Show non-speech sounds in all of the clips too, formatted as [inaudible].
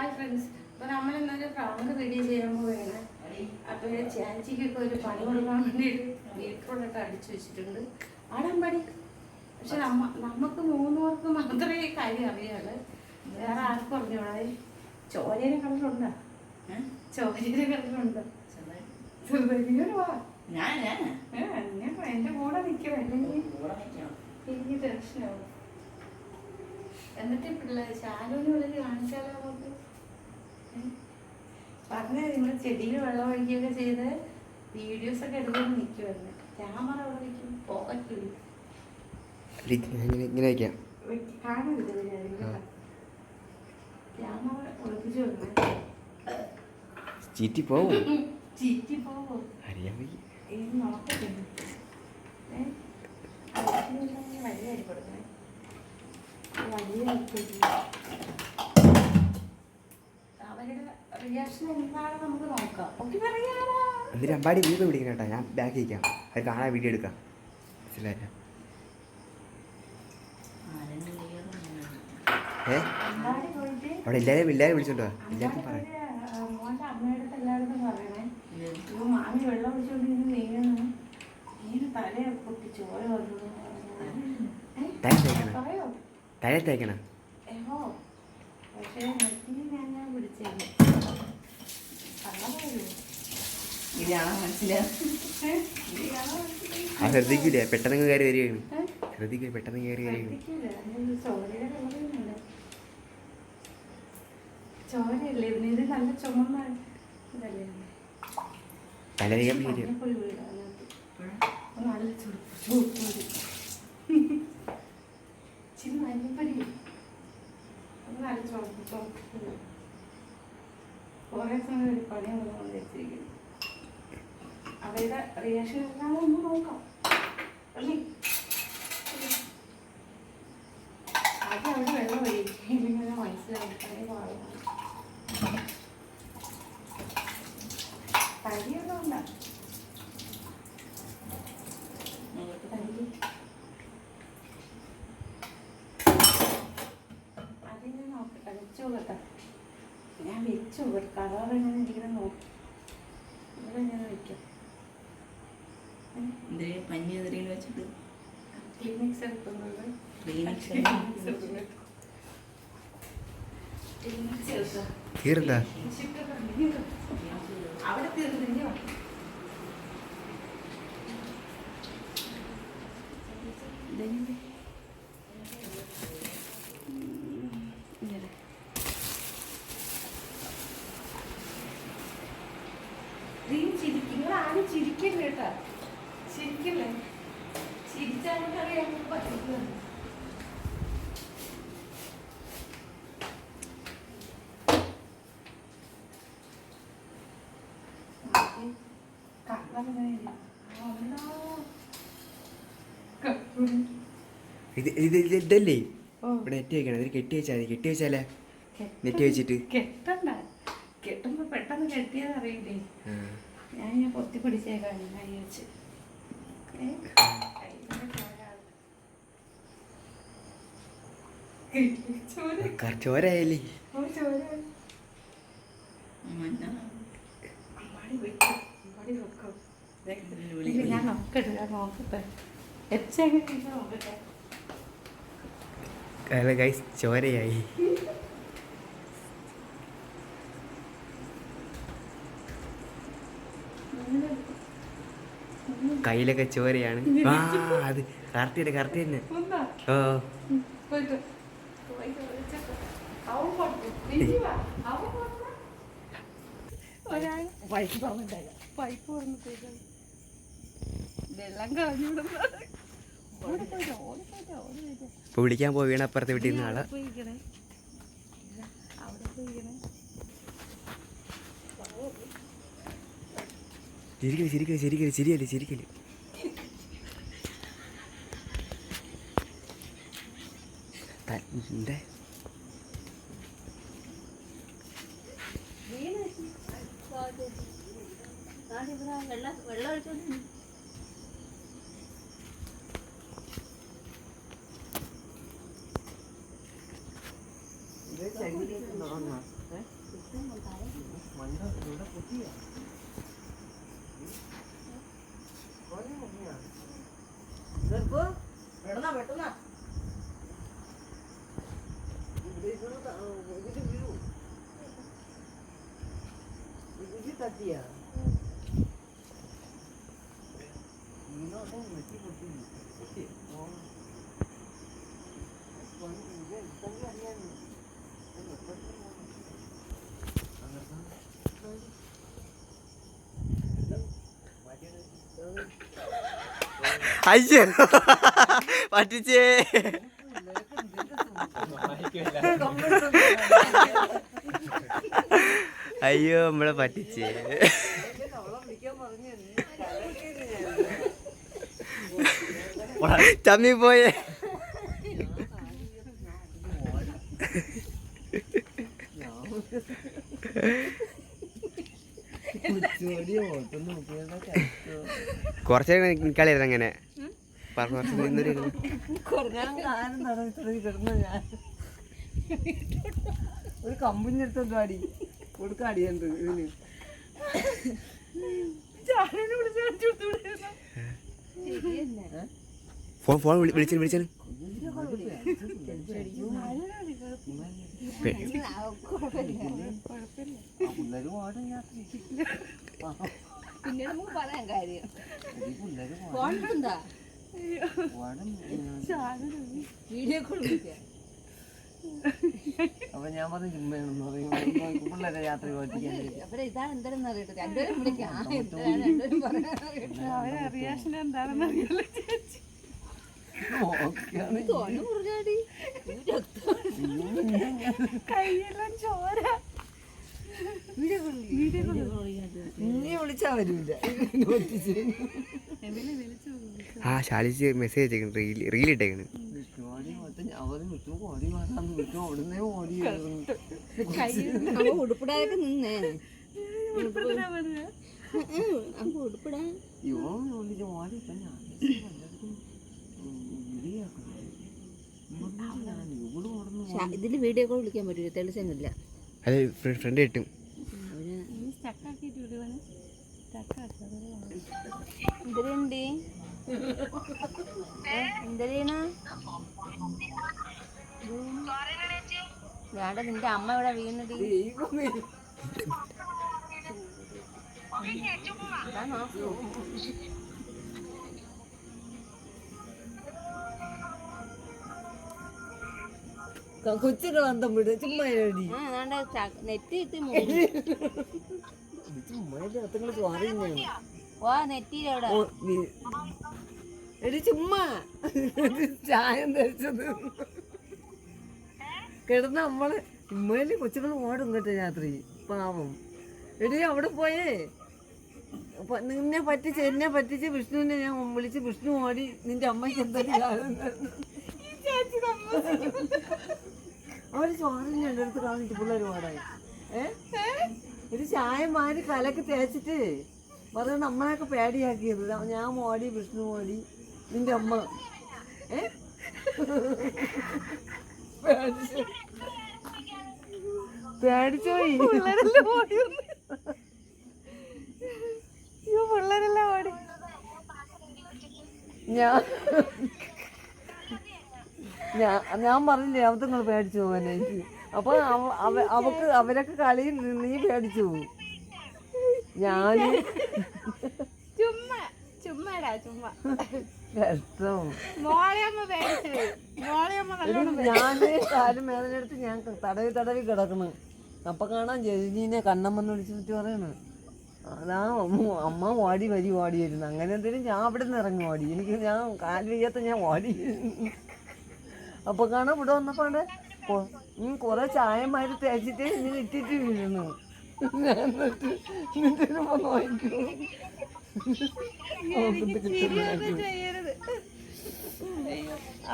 Hi friends അപ്പോൾ നമ്മൾ ഇന്നൊരു ഫ്രാങ്ക് വീഡിയോ ചെയ്യാൻ പോവുകയാണ്. അപ്പോൾ ചേച്ചിക്കൊക്കെ ഒരു പണി കൊടുക്കാൻ വേണ്ടി ബീട്രൂട്ടൊക്കെ അടിച്ചു വെച്ചിട്ടുണ്ട്. ആടമ്പടി പക്ഷെ നമ്മ നമുക്ക് മൂന്ന് പേർക്ക് മാത്രമേ ഈ കാര്യം അറിയാറ് വേറെ ആർക്കും അറിഞ്ഞോളെ ചോരയുടെ കളറുണ്ടോ ചോരയുടെ കളറുണ്ടോ ചെറുതൊരു വാ. ഞാൻ എന്റെ കൂടെ നിൽക്കും അല്ലെങ്കിൽ എനിക്ക് ടെൻഷനാവും എന്നിട്ട് പിള്ളേർ ശാലുവിന് വിളിച്ച് കാണിച്ചാലോ നമുക്ക്? പറഞ്ഞ നിങ്ങൾ ചെടിയിൽ വെള്ളം ഒഴിക്കുകയൊക്കെ ചെയ്ത് വീഡിയോസ് ഒക്കെ എടുക്കാൻ നിൽക്കുമായിരുന്നു ക്യാമറ അവിടെ വയ്ക്കും പോകറ്റില്ല ഇങ്ങനെ ഇങ്ങനെ വയ്ക്കാം കാണരുത് ക്യാമറ ഒളിപ്പിച്ചു ചീറ്റി പോവും. [laughs] ചീറ്റി പോവോ. അറിയാൻ വയ്യ വലിയ കൊടുക്കണേ. വലിയ. അവരുടെ റിയാക്ഷൻ നമുക്ക് നോക്കാം. ഓക്കെ പറയാലോ എന്നിട്ട് അമ്പാടി വീട് പിടിക്കണം കേട്ടോ. ഞാൻ ബാക്ക് ഇരിക്കാം. അത് കാണാൻ വീഡിയോ എടുക്കാം. ഏ? അവിടെ എല്ലാവരും എല്ലാവരും വിളിച്ചോണ്ടോ എല്ലാവർക്കും പറയാം. മോന്റെ അമ്മയുടെ എല്ലായിടത്തും പറയണേ. മാമി വെള്ളം തല പൊട്ടി ചോര വന്നു. ഏ? തല തേക്കണം. തല തേക്കണം. പക്ഷേ മനസ്സിലാവും ആ ശ്രദ്ധിക്കൂലേ? പെട്ടെന്ന് കയറി വരികയാണ്. ശ്രദ്ധിക്കൂല? പെട്ടെന്ന് കയറി ചുമ ചോരയല്ലേ? പണി അവരുടെ റിയാക്ഷൻ എന്താണെന്ന് ഒന്ന് നോക്കാം. അല്ലേ? ആദ്യം അവിടെ വെള്ളം മനസ്സിലാവും പഴയ പാടാണ് തടിയൊന്നും ഉണ്ട തടി അതിനെ നോക്കട്ടെ വെച്ചു നോക്കട്ടെ ഒരു കളർ എങ്ങനെ ഇരിക്കണം നോക്കി. ഇവിടെ ഞാൻ വയ്ക്കാം പഞ്ഞി എതിരിയിൽ വെച്ചിട്ട്? ക്ലിനിക്സ് എടുക്കുന്നുണ്ട്. ക്ലിനിക്സ് ക്ലിനിക്സ് എടുക്കുന്നുണ്ട്. ക്ലിനിക്സ് എടുക്കാം. തീർന്നാ. അവിടെ തീർന്നില്ല നിങ്ങൾ ഇത് ഇത് ഇത് ഇതല്ലേ? ഓ. ഇവിടെ നെറ്റ് വെക്കണം ഇതിൽ കെട്ടി വെച്ചാൽ മതി കെട്ടി വെച്ചാലേ? നെറ്റ് വെച്ചിട്ട്. കെട്ടണ്ട. കെട്ടുമ്പോ പെട്ടെന്ന് കെട്ടിയത് അറിയില്ലേ? ഞാൻ ഞാൻ പൊത്തി പിടിച്ചേക്കാണ് ഞാൻ വെച്ച്. ഏ? കൈയിലെ ചോര. ചോര. കറ- ചോരയായില്ലേ ഓ, ചോര. മഞ്ഞ അമ്പാടി വെക്കും. അമ്പാടി വെക്കും. ദേ, ഇല്ല, ഞാൻ നോക്കട്ടെ ഞാൻ നോക്കട്ടെ. അല്ല ഗൈസ് ചോരയായി. കയ്യിലൊക്കെ ചോരയാണ്. ആ അത് കറക്റ്റ് തന്നെ കറക്റ്റ് തന്നെ. ഓ. ഒരാൾ പൈപ്പ്. വെള്ളം ഇപ്പൊ വിളിക്കാൻ പോയി വീണ അപ്പുറത്തെ വീട്ടിൽ നിന്ന് ആളെ. ശരിക്കും അവിടെ പോയിക്കണേ ചിരിക്കൽ ചിരിക്കൽ ചിരിക്കൽ ചിരിയല്ലേ ചിരിക്കൽ തന്റെ ഇത് ചെങ്കിലേക്ക് നടന്ന മണ്ണ ഇവിടെ പുതിയ 띠야. 이너 생물 띠고 띠. 어. 뭐 이제 이딴 거 아니야? 아이제 맞지? അയ്യോ നമ്മളെ പറ്റിച്ചേ. ചമ്മി പോയേ. കുറച്ച് കളിയായിരുന്നു അങ്ങനെ. പറഞ്ഞു കുറച്ച് ഒരു കമ്പനി അടുത്തോട്ട് അടി. കൊടുക്കാടി അടിയുണ്ട് ഇതിന്. ഫോൺ ഫോൺ വിളിച്ചു വിളിച്ചു. പിന്നെ നമുക്ക് പറയാൻ കാര്യം. പിള്ളേര് ഫോണിലെന്താ വീഡിയോ കോൾ വിളിക്കാം. [laughs] അപ്പൊ ഞാൻ പറഞ്ഞു ചുമ്മയാണെന്ന് പറയും. പിള്ളേരെ രാത്രി എന്താണെന്ന് രണ്ടുപേരും വിളിക്കാം. ആ, ശാലിച്ച് മെസ്സേജ് അയച്ചേക്കണ്. റീൽ റീൽ ഇട്ടേക്കണ്. വിട്ടു ഓടി വരാന്ന് വിട്ടു ഓടുന്നേ ഓടി നിന്നേ. ഓടി ഇപ്പൊ ഞാൻ ഇതിൽ വീഡിയോ കോൾ വിളിക്കാൻ പറ്റൂല തെളിച്ചില്ല അത് ഫ്രണ്ട് കിട്ടും. അവർ എന്തിനുണ്ട് എന്തിനാ വേണ്ട നിന്റെ അമ്മ ഇവിടെ വീണത് അതാണോ? കൊച്ചിന്റെ ബന്ധം വിട് ചുമ്മാ നെറ്റ് ഇട്ട് ഓ നെറ്റിയിലെവിടെ എടി ചുമ്മാ. ചായം ധരിച്ചത് കിടന്ന നമ്മൾ ഇമ്മയിൽ കൊച്ചുങ്ങൾ ഓടും കേട്ടോ രാത്രി. പാവം. എടി അവിടെ പോയേ. നിന്നെ പറ്റിച്ച് എന്നെ പറ്റിച്ച് വിഷ്ണുവിനെ ഞാൻ വിളിച്ച് വിഷ്ണു ഓടി നിന്റെ അമ്മയ്ക്ക് എന്തൊരു അവർ ചോറിന് എന്റെ അടുത്ത് കാണിച്ചു പിള്ളേർ ഓടായി. ഏഹ് ഒരു ചായ മാറി കലക്ക് തേച്ചിട്ട് പറഞ്ഞ നമ്മളെയൊക്കെ പേടിയാക്കിയത്. ഞാൻ ഓടി വിഷ്ണു ഓടി നിന്റെ അമ്മ. ഏ? പേടിച്ചു പേടിച്ചോയി ഞാൻ ഞാൻ ഞാൻ പറഞ്ഞില്ലേ പേടിച്ചു എനിക്ക്. അപ്പൊ അവ- അവ- അവക്ക് അവരൊക്കെ കളിയിൽ നീ പേടിച്ചു പോകും ഞാൻ ചുമ്മാ ചുമ്മാടാ ചുമ്മാ. ഞാൻ കാലും വേദന എടുത്ത് ഞാൻ തടവി തടവി കിടക്കണ്. അപ്പൊ കാണാൻ ജെജിനെ കണ്ണമ്മന്ന് വിളിച്ചിട്ട് പറയണ്. അതാ അമ്മ ഓടി വരി വാടി വരുന്നു. അങ്ങനെ എന്തെങ്കിലും ഞാൻ അവിടെ നിന്ന് ഇറങ്ങി വാടി. എനിക്ക് ഞാൻ കാൽ വയ്യാത്ത ഞാൻ ഓടി അപ്പൊ കാണാൻ ഇവിടെ വന്നപ്പോണ്ട് കൊറേ ചായമാര് തേച്ചിട്ട് ഇങ്ങനെ ഇട്ടിട്ട് വീഴുന്നു. ഞാൻ എന്നിട്ട് എന്നിട്ട് നോക്കൂ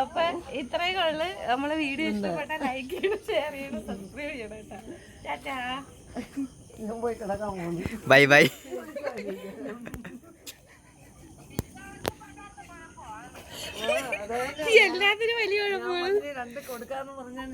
അപ്പൊ ഇത്രയും ഉള്ളു. നമ്മളെ വീഡിയോ ഇഷ്ടപ്പെട്ട ലൈക്ക് ചെയ്യണം ഷെയർ ചെയ്യണം സബ്സ്ക്രൈബ് ചെയ്യണം കേട്ടോ. ടാറ്റാ. ഞാൻ പോയി കിടക്കാൻ പോകുന്നു. ബൈ ബൈ എല്ലാത്തിനും വലിയ കുഴപ്പമാണ് രണ്ട് കൊടുക്കാന്ന് പറഞ്ഞാൽ